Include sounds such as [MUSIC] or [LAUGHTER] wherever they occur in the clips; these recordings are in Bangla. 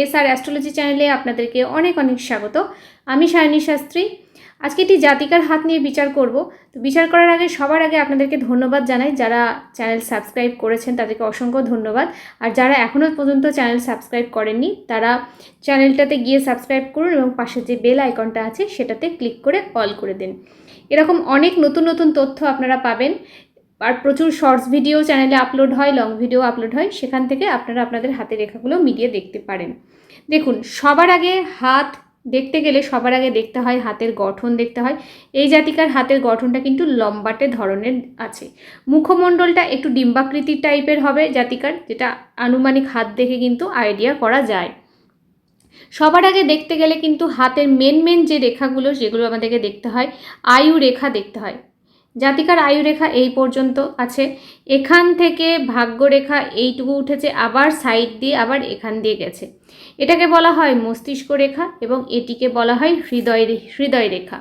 এস আর অ্যাস্ট্রোলজি চ্যানেলে আপনাদেরকে অনেক অনেক স্বাগত। আমি সায়নী শাস্ত্রী। আজকে একটি জাতিকার হাত নিয়ে বিচার করব। তো বিচার করার আগে, সবার আগে আপনাদেরকে ধন্যবাদ জানাই। যারা চ্যানেল সাবস্ক্রাইব করেছেন, তাদেরকে অসংখ্য ধন্যবাদ। আর যারা এখনও পর্যন্ত চ্যানেল সাবস্ক্রাইব করেননি, তারা চ্যানেলটাতে গিয়ে সাবস্ক্রাইব করুন এবং পাশে যে বেল আইকনটা আছে, সেটাতে ক্লিক করে অল করে দিন। এরকম অনেক নতুন নতুন তথ্য আপনারা পাবেন। আর প্রচুর শর্টস ভিডিও চ্যানেলে আপলোড হয় লং ভিডিও আপলোড হয়, সেখান থেকে আপনারা আপনাদের হাতের রেখাগুলো মিলিয়ে দেখতে পারেন। দেখুন, সবার আগে হাত দেখতে গেলে সবার আগে দেখতে হয়, হাতের গঠন দেখতে হয়। এই জাতিকার হাতের গঠনটা কিন্তু লম্বাটে ধরনের আছে। মুখমণ্ডলটা একটু ডিম্বাকৃতির টাইপের হবে জাতিকার, যেটা আনুমানিক হাত দেখে কিন্তু আইডিয়া করা যায়। সবার আগে দেখতে গেলে কিন্তু হাতের মেন মেন যে রেখাগুলো যেগুলো আমাদেরকে দেখতে হয়, আয়ু রেখা দেখতে হয়। জাতিকার আয়ু রেখা এই পর্যন্ত আছে। এখান থেকে ভাগ্যরেখা এইটুকু উঠেছে, আবার সাইড দিয়ে, আবার এখান দিয়ে গেছে। এটাকে বলা হয় মস্তিষ্ক রেখা এবং এটিকে বলা হয় হৃদয় হৃদয় রেখা।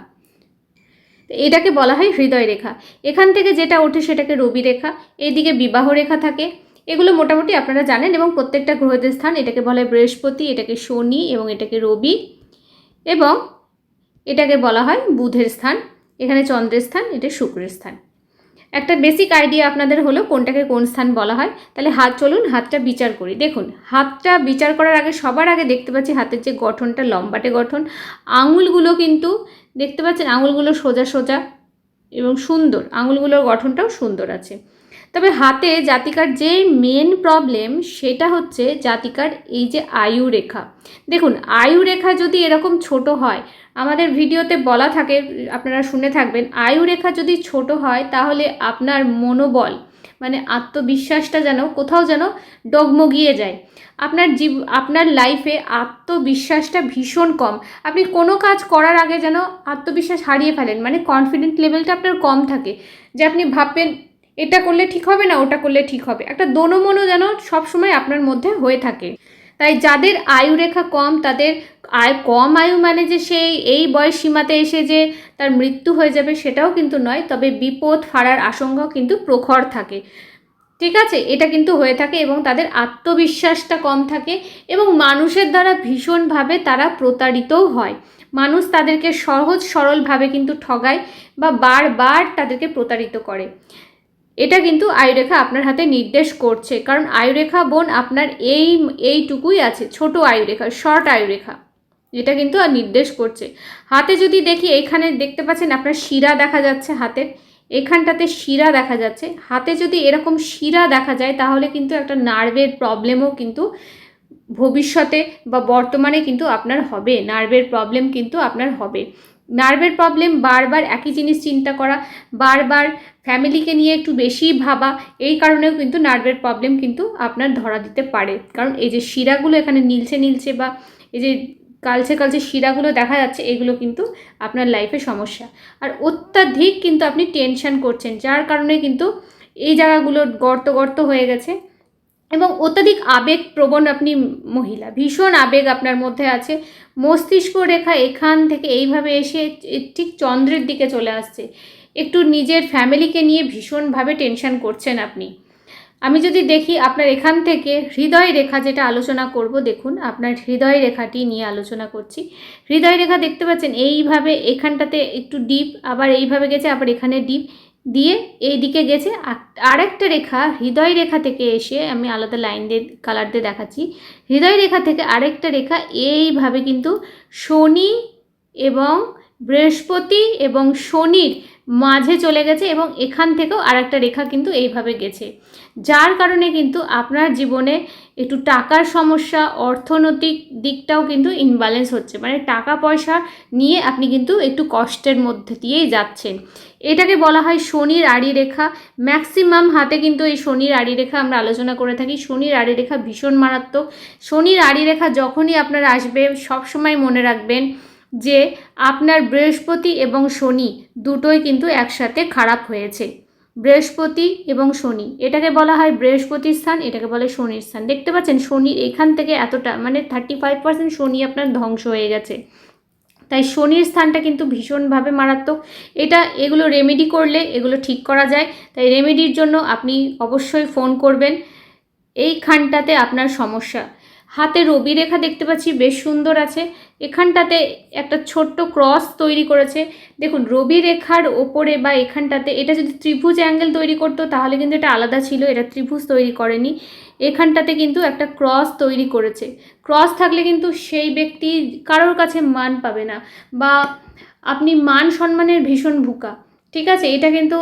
এটাকে বলা হয় হৃদয় রেখা। এখান থেকে যেটা ওঠে সেটাকে রবি রেখা এইদিকে বিবাহ রেখা থাকে। এগুলো মোটামুটি আপনারা জানেন এবং প্রত্যেকটা গ্রহদের স্থান, এটাকে বলা হয় বৃহস্পতি, এটাকে শনি এবং এটাকে রবি এবং এটাকে বলা হয় বুধের স্থান। এখানে চন্দ্রের স্থান, এটা শুক্রের স্থান। একটা বেসিক আইডিয়া আপনাদের হলো কোনটাকে কোন স্থান বলা হয়। তাহলে হাত চলুন, হাতটা বিচার করি। দেখুন, হাতটা বিচার করার আগে সবার আগে দেখতে পাচ্ছি হাতের যে গঠনটা, লম্বাটে গঠন। আঙুলগুলো কিন্তু দেখতে পাচ্ছেন, আঙুলগুলো সোজা সোজা এবং সুন্দর। আঙুলগুলোর গঠনটাও সুন্দর আছে। তবে হাতে জাতিকার যে মেন প্রবলেম সেটা হচ্ছে জাতিকার এই যে আয়ু রেখা। দেখুন, আয়ু রেখা যদি এরকম ছোট হয়, আমাদের ভিডিওতে বলা থাকে, আপনারা শুনে থাকবেন, আয়ু রেখা যদি ছোট হয় তাহলে আপনার মনোবল মানে আত্মবিশ্বাসটা যেন কোথাও যেন ডগমগিয়ে যায়। আপনার জীব, আপনার লাইফে আত্মবিশ্বাসটা ভীষণ কম। আপনি কোনো কাজ করার আগে যেন আত্মবিশ্বাস হারিয়ে ফেলেন মানে কনফিডেন্ট লেভেলটা আপনার কম থাকে। যে আপনি ভাববেন এটা করলে ঠিক হবে না, ওটা করলে ঠিক হবে। একটা দোনোমনো যেন সবসময় আপনার মধ্যে হয়ে থাকে। তাই যাদের আয়ু রেখা কম, তাদের আয় কম আয়ু মানে যে সেই, এই বয়স সীমাতে এসে যে তার মৃত্যু হয়ে যাবে সেটাও কিন্তু নয়, তবে বিপদ ফাড়ার আশঙ্কাও কিন্তু প্রখর থাকে। ঠিক আছে? এটা কিন্তু হয়ে থাকে এবং তাদের আত্মবিশ্বাসটা কম থাকে এবং মানুষের দ্বারা ভীষণভাবে তারা প্রতারিতও হয়। মানুষ তাদেরকে সহজ সরলভাবে কিন্তু ঠগায় বা বারবার তাদেরকে প্রতারিত করে। এটা কিন্তু আয়ুরেখা আপনার হাতে নির্দেশ করছে। কারণ আয়ুরেখা বোন আপনার এই, এইটুকুই আছে, ছোট আয়ুরেখা শর্ট আয়ুরেখা। এটা কিন্তু আর নির্দেশ করছে। হাতে যদি দেখি এখানে দেখতে পাচ্ছেন আপনার শিরা দেখা যাচ্ছে হাতের এখানটাতে শিরা দেখা যাচ্ছে। হাতে যদি এরকম শিরা দেখা যায়, তাহলে কিন্তু একটা নার্ভের প্রবলেমও কিন্তু ভবিষ্যতে বা বর্তমানে কিন্তু আপনার হবে। নার্ভের প্রবলেম কিন্তু আপনার হবে। নার্ভের প্রবলেম বারবার একই জিনিস চিন্তা করা, বারবার ফ্যামিলিকে নিয়ে একটু বেশি ভাবা, এই কারণেও কিন্তু নার্ভের প্রবলেম কিন্তু আপনার ধরা দিতে পারে। কারণ এই যে শিরাগুলো এখানে নীলছে নীলছে বা এই যে কালচে কালচে শিরাগুলো দেখা যাচ্ছে, এগুলো কিন্তু আপনার লাইফে সমস্যা। আর অত্যাধিক কিন্তু আপনি টেনশন করছেন, যার কারণে কিন্তু এই জায়গাগুলো গর্ত গর্ত হয়ে গেছে। এবং অত্যাধিক আবেগ প্রবণ আপনি মহিলা। ভীষণ আবেগ আপনার মধ্যে আছে। মস্তিষ্ক রেখা এখান থেকে এইভাবে এসে ঠিক চন্দ্রের দিকে চলে আসছে। একটু নিজের ফ্যামিলিকে নিয়ে ভীষণভাবে টেনশন করছেন আপনি। আমি যদি দেখি আপনার এখান থেকে হৃদয় রেখা যেটা আলোচনা করব, দেখুন আপনার হৃদয় রেখাটি নিয়ে আলোচনা করছি। হৃদয় রেখা দেখতে পাচ্ছেন, এইভাবে এখানটাতে একটু ডিপ, আবার এইভাবে গেছে, আবার এখানে ডিপ। দিয়ে এই দিকে গেছে। আর- আরেকটা রেখা হৃদয় রেখা থেকে এসে আমি আলাদা লাইন দিয়ে, কালার দিয়ে দেখাচ্ছি। হৃদয় রেখা থেকে আরেকটা রেখা, এইভাবে কিন্তু শনি এবং বৃহস্পতি এবং শনির মাঝে চলে গেছে এবং এখান থেকেও আরেকটা রেখা কিন্তু এইভাবে গেছে। যার কারণে কিন্তু আপনার জীবনে একটু টাকার সমস্যা, অর্থনৈতিক দিকটাও কিন্তু ইনব্যালেন্স হচ্ছে। মানে টাকা পয়সা নিয়ে আপনি কিন্তু একটু কষ্টের মধ্যে দিয়েই যাচ্ছেন। এটাকে বলা হয় শনির আড়ি রেখা ম্যাক্সিমাম হাতে কিন্তু এই শনির আড়ি রেখা আমরা আলোচনা করে থাকি। শনির আড়ি রেখা ভীষণ মারাত্মক। শনির আড়ি রেখা যখনই আপনার আসবে, সবসময় মনে রাখবেন যে আপনার বৃহস্পতি এবং শনি দুটোই কিন্তু একসাথে খারাপ হয়েছে। বৃহস্পতি এবং শনি। এটাকে বলা হয় বৃহস্পতির স্থান, এটাকে বলে শনির স্থান। দেখতে পাচ্ছেন, শনি এখান থেকে এতটা মানে থার্টি ফাইভ পার্সেন্ট শনি আপনার ধ্বংস হয়ে গেছে। তাই শনির স্থানটা কিন্তু ভীষণভাবে মারাত্মক। এটা, এগুলো রেমেডি করলে এগুলো ঠিক করা যায়। তাই রেমেডির জন্য আপনি অবশ্যই ফোন করবেন। এইখানটাতে আপনার সমস্যা। হাতে রবি রেখা দেখতে পাচ্ছি, বেশ সুন্দর আছে। এখানটাতে একটা ছোট্ট ক্রস তৈরি করেছে। দেখুন, রবি রেখার ওপরে বা এখানটাতে, এটা যদি ত্রিভুজ অ্যাঙ্গেল তৈরি করতো, তাহলে কিন্তু এটা আলাদা ছিল, এটা ত্রিভুজ তৈরি করেনি। এখানটাতে কিন্তু একটা ক্রস তৈরি করেছে। ক্রস থাকলে কিন্তু সেই ব্যক্তি কারোর কাছে মান পাবে না বা আপনি মান সম্মানের ভীষণ ভুকা। ঠিক আছে, এটা কিন্তু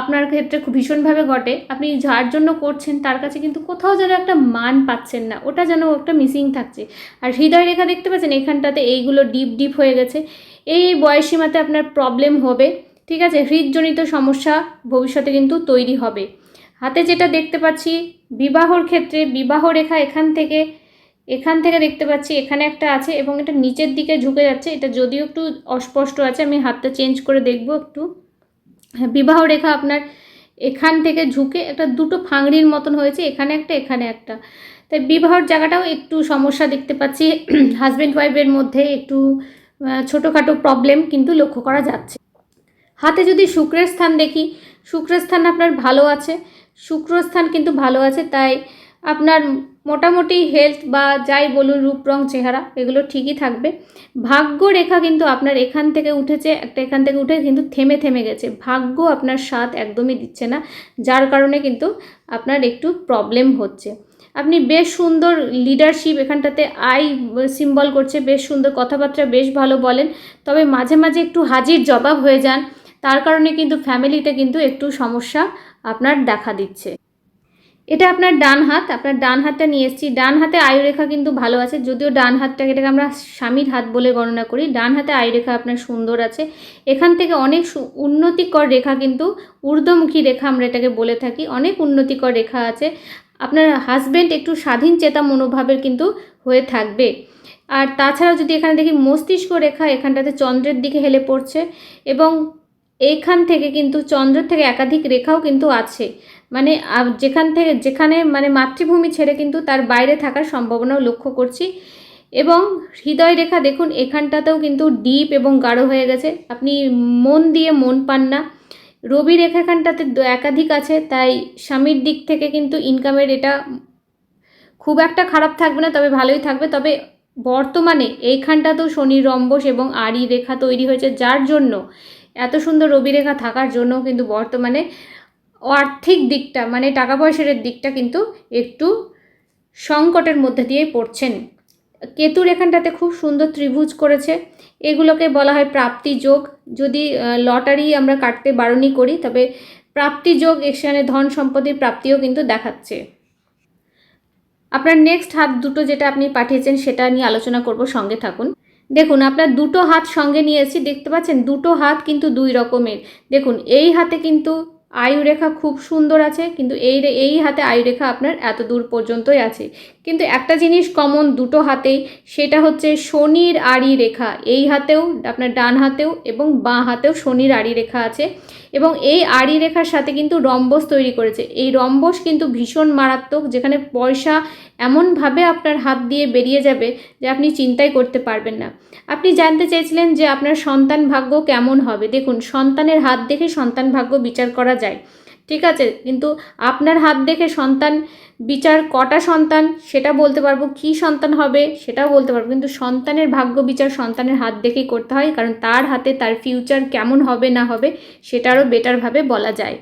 আপনার ক্ষেত্রে খুব ভীষণভাবে ঘটে। আপনি যার জন্য করছেন, তার কাছে কিন্তু কোথাও যেন একটা মান পাচ্ছেন না। ওটা যেন একটা মিসিং থাকছে। আর হৃদয় রেখা দেখতে পাচ্ছেন, এখানটাতে এইগুলো ডিপ ডিপ হয়ে গেছে। এই বয়সীমাতে আপনার প্রবলেম হবে, ঠিক আছে? হৃদজনিত সমস্যা ভবিষ্যতে কিন্তু তৈরি হবে। হাতে যেটা দেখতে পাচ্ছি, বিবাহর ক্ষেত্রে বিবাহ রেখা এখান থেকে এখান থেকে দেখতে পাচ্ছি, এখানে একটা আছে এবং এটা নিচের দিকে ঝুঁকে যাচ্ছে। এটা যদিও একটু অস্পষ্ট আছে, আমি হাতটা চেঞ্জ করে দেখব একটু। বিবাহ রেখা আপনার এখান থেকে ঝুঁকে একটা দুটো ফাংড়ির মতন হয়েছে, এখানে একটা এখানে একটা। তাই বিবাহর জায়গাটাও একটু সমস্যা দেখতে পাচ্ছি। [CLEARS THROAT] হাজব্যান্ড ওয়াইফের মধ্যে একটু ছোটোখাটো প্রবলেম কিন্তু লক্ষ্য করা যাচ্ছে। হাতে যদি শুক্রের স্থান দেখি, শুক্রের স্থান আপনার ভালো আছে শুক্রস্থান কিন্তু ভালো আছে, তাই আপনার মোটামুটি হেলথ বা যাই বলুন রূপ, রং, চেহারা, এগুলো ঠিকই থাকবে। ভাগ্য রেখা কিন্তু আপনার এখান থেকে উঠেছে, একটা এখান থেকে উঠে কিন্তু থেমে থেমে গেছে। ভাগ্য আপনার স্বাদ একদমই দিচ্ছে না, যার কারণে কিন্তু আপনার একটু প্রবলেম হচ্ছে। আপনি বেশ সুন্দর লিডারশিপ এখানটাতে আই সিম্বল করছে, বেশ সুন্দর কথাবার্তা বেশ ভালো বলেন। তবে মাঝে মাঝে একটু হাজির জবাব হয়ে যান, তার কারণে কিন্তু ফ্যামিলিতে কিন্তু একটু সমস্যা আপনার দেখা দিচ্ছে। এটা আপনার ডান হাত, আপনার ডান হাতটা নিয়ে এসেছি। ডান হাতে আয়ুরেখা কিন্তু ভালো আছে, যদিও ডান হাতটাকে এটাকে আমরা স্বামীর হাত বলে গণনা করি। ডান হাতে আয়ুরেখা আপনার সুন্দর আছে। এখান থেকে অনেক উন্নতিকর রেখা কিন্তু ঊর্ধ্বমুখী রেখা আমরা এটাকে বলে থাকি। অনেক উন্নতিকর রেখা আছে। আপনার হাজব্যান্ড একটু স্বাধীন চেতা মনোভাবের কিন্তু হয়ে থাকবে। আর তাছাড়াও যদি এখানে দেখি, মস্তিষ্ক রেখা এখানটাতে চন্দ্রের দিকে হেলে পড়ছে এবং এইখান থেকে কিন্তু চন্দ্রের থেকে একাধিক রেখাও কিন্তু আছে। মানে যেখান থেকে, যেখানে মানে মাতৃভূমি ছেড়ে কিন্তু তার বাইরে থাকার সম্ভাবনাও লক্ষ্য করছি। এবং হৃদয় রেখা দেখুন, এখানটাতেও কিন্তু ডিপ এবং গাঢ় হয়ে গেছে। আপনি মন দিয়ে মন পান না। রবি রেখাখানটাতে একাধিক আছে, তাই স্বামীর দিক থেকে কিন্তু ইনকামের এটা খুব একটা খারাপ থাকবে না, তবে ভালোই থাকবে। তবে বর্তমানে এইখানটাতেও শনি, রম্বস এবং আড়ি রেখা তৈরি হয়েছে, যার জন্য এত সুন্দর রবি রেখা থাকার জন্য কিন্তু বর্তমানে আর্থিক দিকটা মানে টাকা পয়সার দিকটা কিন্তু একটু সংকটের মধ্যে দিয়েই পড়ছেন। কেতুর এখানটাতে খুব সুন্দর ত্রিভুজ করেছে। এগুলোকে বলা হয় প্রাপ্তি যোগ। যদি লটারি আমরা কাটতে বারণই করি, তবে প্রাপ্তি যোগ এখানে ধন সম্পত্তির প্রাপ্তিও কিন্তু দেখাচ্ছে। আপনার নেক্সট হাত দুটো যেটা আপনি পাঠিয়েছেন, সেটা নিয়ে আলোচনা করব, সঙ্গে থাকুন। দেখুন, আপনার দুটো হাত সঙ্গে নিয়েছি দেখতে পাচ্ছেন? দুটো হাত কিন্তু দুই রকমের। দেখুন, এই হাতে কিন্তু আয়ুরেখা খুব সুন্দর আছে, কিন্তু এই এই হাতে আয়ুরেখা আপনার এত দূর পর্যন্তই আছে। কিন্তু একটা জিনিস কমন দুটো হাতেই, সেটা হচ্ছে শনির আড়ি রেখা। এই হাতেও, আপনার ডান হাতেও এবং বাঁ হাতেও শনির আড়ি রেখা আছে। এবং এই আড়ি রেখার সাথে কিন্তু রম্বস তৈরি করেছে। এই রম্বস কিন্তু ভীষণ মারাত্মক, যেখানে পয়সা এমনভাবে আপনার হাত দিয়ে বেরিয়ে যাবে যে আপনি চিন্তাই করতে পারবেন না। আপনি জানতে চেয়েছিলেন যে আপনার সন্তান ভাগ্য কেমন হবে। দেখুন, সন্তানের হাত দেখে সন্তান ভাগ্য বিচার করা যায়। ঠিক আছে, কিন্তু আপনার হাত দেখে সন্তান, বিচার কটা সন্তান, সেটা বলতে পারব। কি সন্তান হবে সেটাও বলতে পারব, কিন্তু সন্তানের ভাগ্য বিচার সন্তানের হাত দেখেই করতে হয়, কারণ তার হাতে তার ফিউচার কেমন হবে না হবে সেটারও বেটারভাবে বলা যায়।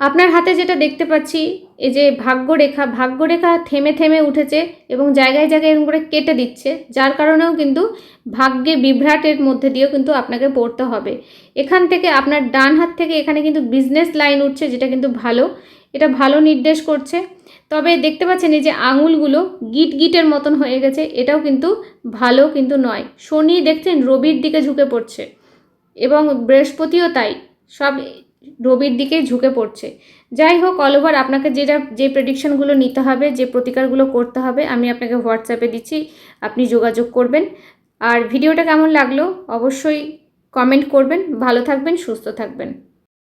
আপনার হাতে যেটা দেখতে পাচ্ছি, এই যে ভাগ্যরেখা ভাগ্যরেখা থেমে থেমে উঠেছে এবং জায়গায় জায়গায় এরকম করে কেটে দিচ্ছে, যার কারণেও কিন্তু ভাগ্যে বিভ্রাটের মধ্যে দিয়েও কিন্তু আপনাকে পড়তে হবে। এখান থেকে আপনার ডান হাত থেকে এখানে কিন্তু বিজনেস লাইন উঠছে, যেটা কিন্তু ভালো। এটা ভালো নির্দেশ করছে। তবে দেখতে পাচ্ছেন এই যে আঙুলগুলো গিট গিটের মতন হয়ে গেছে, এটাও কিন্তু ভালো কিন্তু নয়। শনি দেখছেন রবির দিকে ঝুঁকে পড়ছে এবং বৃহস্পতিও তাই। সব রবির দিকে ঝুঁকে পড়ছে। যাই হোক অল ওভার আপনাকে যেটা যে প্রেডিকশনগুলো নিতে হবে, যে প্রতিকারগুলো করতে হবে, আমি আপনাকে হোয়াটসঅ্যাপে দিচ্ছি, আপনি যোগাযোগ করবেন। আর ভিডিওটা কেমন লাগল? অবশ্যই কমেন্ট করবেন। ভালো থাকবেন, সুস্থ থাকবেন।